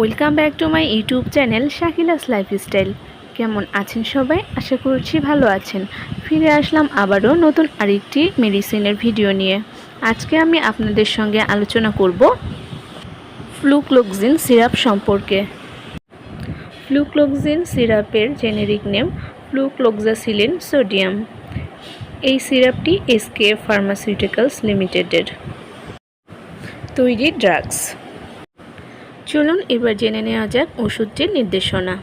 Welcome back to my YouTube channel Shakila's lifestyle কেমন আছেন সবাই? আশা করছি ভালো আছেন। ফিরে আসলাম আবারও নতুন আরেকটি মেডিসিনের ভিডিও নিয়ে। আজকে আমি আপনাদের সঙ্গে আলোচনা করব ফ্লুক্লোক্সিন সিরাপ সম্পর্কে। ফ্লুক্লোক্সিন সিরাপের জেনেরিক নেম ফ্লুক্লোক্সাসিলিন সোডিয়াম এই সিরাপটি এসকে ফার্মাসিউটিক্যালস লিমিটেডের তৈরি ড্রাগস চলুন এবার জেনে নেওয়া যাক ওষুধটির নির্দেশনা।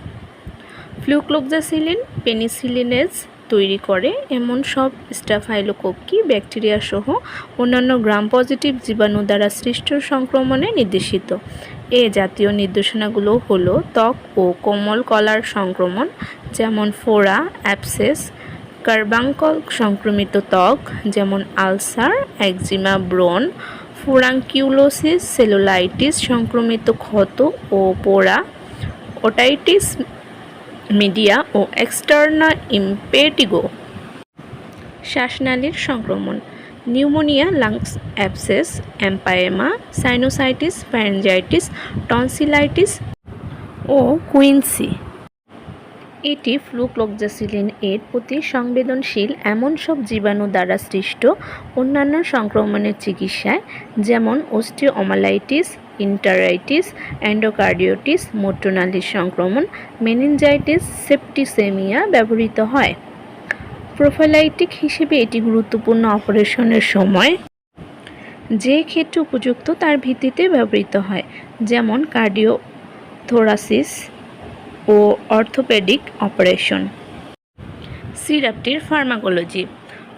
ফ্লুক্লোক্সাসিলিন পেনিসিলিনেজ তৈরি করে এমন সব স্টাফাইলোকোকি ব্যাকটেরিয়া সহ অন্যান্য গ্রাম পজিটিভ জীবাণু দ্বারা সৃষ্ট সংক্রমণে নির্দেশিত। এ জাতীয় নির্দেশনাগুলো হলো ত্বক ও কোমল কলার সংক্রমণ, যেমন ফোড়া, অ্যাপসেস, কার্বাঙ্কল সংক্রমিত ত্বক, যেমন আলসার, একজিমা, ব্রণ ফুরাঙ্কিউলোসিস, সেলুলাইটিস, সংক্রমিত ক্ষত ও পোড়া, ওটাইটিস মিডিয়া ও এক্সটার্না ইম্পেটিগো। শ্বাসনালীর সংক্রমণ, pneumonia, lungs abscess empyema sinusitis pharyngitis tonsillitis ও কুইন্সি। এটি ফ্লুক্লোক্সাসিলিন এর প্রতি সংবেদনশীল এমন সব জীবাণু দ্বারা সৃষ্ট অন্যান্য সংক্রমণের চিকিৎসায়, যেমন অস্টিওমালাইটিস, ইন্টারাইটিস, অ্যান্ডোকার্ডিওটিস মোট্রোনালির সংক্রমণ, মেনিনজাইটিস, সেপ্টিসেমিয়া ব্যবহৃত হয়। প্রোফাইলাইটিক হিসেবে এটি গুরুত্বপূর্ণ অপারেশনের সময় যে ক্ষেত্রে উপযুক্ত তার ভিত্তিতে ব্যবহৃত হয়, যেমন কার্ডিও থোরাসিস ও অর্থোপেডিক অপারেশন। সিরাপটির ফার্মাকোলজি।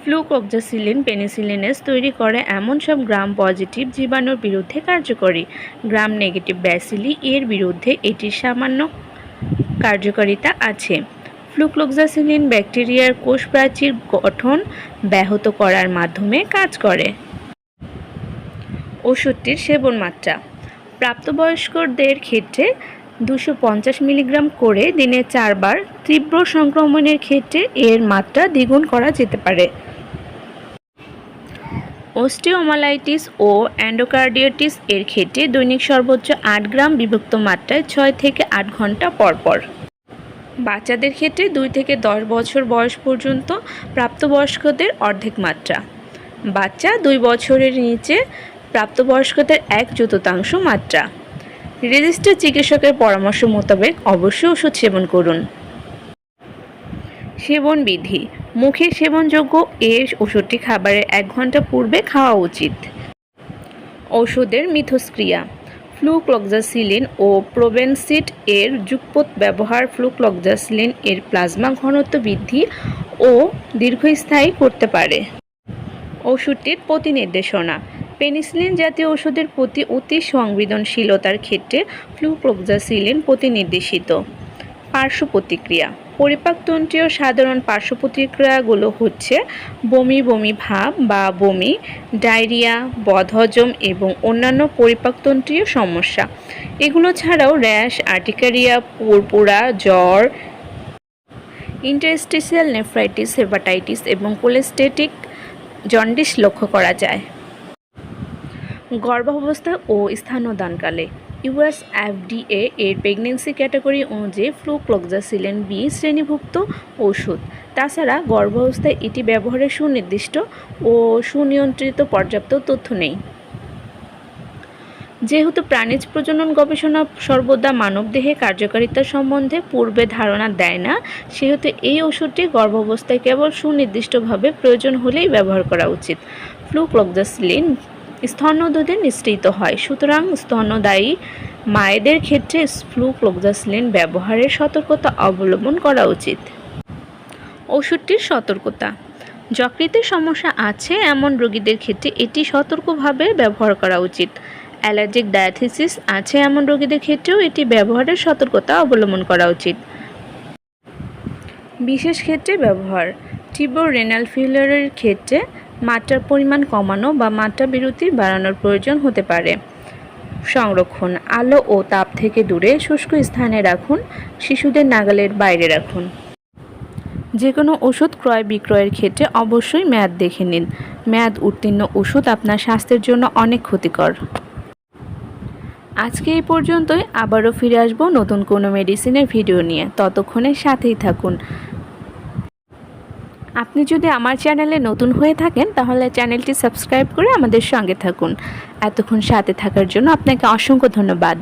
ফ্লুকোক্সাসিলিন পেনিসিলিনেস তৈরি করে এমন সব গ্রাম পজিটিভ জীবাণুর বিরুদ্ধে কার্যকরী। গ্রাম নেগেটিভ ব্যাসিলি এর বিরুদ্ধে এটির সামান্য কার্যকারিতা আছে। ফ্লুক্লোক্সাসিলিন ব্যাকটেরিয়ার কোষ প্রাচীর গঠন ব্যাহত করার মাধ্যমে কাজ করে। ওষুধটির সেবন মাত্রা প্রাপ্তবয়স্কদের ক্ষেত্রে দুশো মিলিগ্রাম করে দিনে চারবার তীব্র সংক্রমণের ক্ষেত্রে এর মাত্রা দ্বিগুণ করা যেতে পারে। অস্টিওমালাইটিস ও অ্যান্ডোকার্ডিওটিস এর ক্ষেত্রে দৈনিক সর্বোচ্চ আট গ্রাম বিভক্ত মাত্রায় ছয় থেকে আট ঘণ্টা পর পর। বাচ্চাদের ক্ষেত্রে দুই থেকে দশ বছর বয়স পর্যন্ত প্রাপ্তবয়স্কদের অর্ধেক মাত্রা। বাচ্চা দুই বছরের নিচে প্রাপ্তবয়স্কদের এক চতুর্থাংশ মাত্রা। রেজিস্টার চিকিৎসকের পরামর্শ মোতাবেক অবশ্যই ওষুধ সেবন করুন। সেবন বিধি, মুখে সেবনযোগ্য এ ওষুধটি খাবারের এক ঘণ্টা পূর্বে খাওয়া উচিত। ওষুধের মিথস্ক্রিয়া ফ্লুক্লক্সাসিলিন ও প্রোবেনসিট এর যুগপথ ব্যবহার ফ্লুক্লক্সাসিলিন এর প্লাজমা ঘনত্ব বৃদ্ধি ও দীর্ঘস্থায়ী করতে পারে। ওষুধটির প্রতিনির্দেশনা পেনিসিলিন জাতীয় ওষুধের প্রতি অতি সংবেদনশীলতার ক্ষেত্রে ফ্লুক্লোক্সাসিলিন প্রতিনির্দেশিত। পার্শ্ব প্রতিক্রিয়া। পরিপাকতন্ত্রীয় সাধারণ পার্শ্ব প্রতিক্রিয়াগুলো হচ্ছে বমি বমি ভাব বা বমি, ডায়রিয়া, বদহজম এবং অন্যান্য পরিপাকতন্ত্রীয় সমস্যা। এগুলো ছাড়াও র্যাশ, আর্টিকারিয়া, পুরপুরা, জ্বর ইন্টারস্টিসিয়াল নেফ্রাইটিস, হেপাটাইটিস এবং কোলেস্টেটিক জন্ডিস লক্ষ্য করা যায়। গর্ভাবস্থা ও স্থানদানকালে। ইউএস এফডিএ এর প্রেগনেন্সি ক্যাটাগরি অনুযায়ী ফ্লুক্লোক্সাসিলিন বি শ্রেণীভুক্ত ওষুধ। তাছাড়া গর্ভাবস্থায় এটি ব্যবহারের সুনির্দিষ্ট ও সুনিয়ন্ত্রিত পর্যাপ্ত তথ্য নেই। যেহেতু প্রাণীজ প্রজনন গবেষণা সর্বদা মানবদেহে কার্যকারিতা সম্বন্ধে পূর্বে ধারণা দেয় না, সেহেতু এই ওষুধটি গর্ভাবস্থায় কেবল সুনির্দিষ্টভাবে প্রয়োজন হলেই ব্যবহার করা উচিত। ফ্লুক্লোক্সাসিলিন স্তন্যদুধে নিঃসৃত হয়। সুতরাং স্তন্যদায়ী মায়েদের ক্ষেত্রে ফ্লুক্লোক্সাসিলিন ব্যবহারের সতর্কতা অবলম্বন করা উচিত। ওষুধটির সতর্কতা। যকৃতের সমস্যা আছে এমন রোগীদের ক্ষেত্রে এটি সতর্কভাবে ব্যবহার করা উচিত। অ্যালার্জিক ডায়াথিসিস আছে এমন রোগীদের ক্ষেত্রেও এটি ব্যবহারের সতর্কতা অবলম্বন করা উচিত। বিশেষ ক্ষেত্রে ব্যবহার। তীব্র রেনাল ফেলিয়ারের ক্ষেত্রে মাত্রার পরিমাণ কমানো বা মাত্রা বিরতি বাড়ানোর প্রয়োজন হতে পারে। সংরক্ষণ, আলো ও তাপ থেকে দূরে শুষ্ক স্থানে রাখুন, শিশুদের নাগালের বাইরে রাখুন। যে কোনো ওষুধ ক্রয় বিক্রয়ের ক্ষেত্রে অবশ্যই মেয়াদ দেখে নিন। মেয়াদ উত্তীর্ণ ওষুধ আপনার স্বাস্থ্যের জন্য অনেক ক্ষতিকর। আজকে এই পর্যন্তই। আবারও ফিরে আসব নতুন কোনো মেডিসিনের ভিডিও নিয়ে। ততক্ষণে সাথেই থাকুন। আপনি যদি আমার চ্যানেলে নতুন হয়ে থাকেন, তাহলে চ্যানেলটি সাবস্ক্রাইব করে আমাদের সঙ্গে থাকুন। এতক্ষণ সাথে থাকার জন্য আপনাকে অসংখ্য ধন্যবাদ।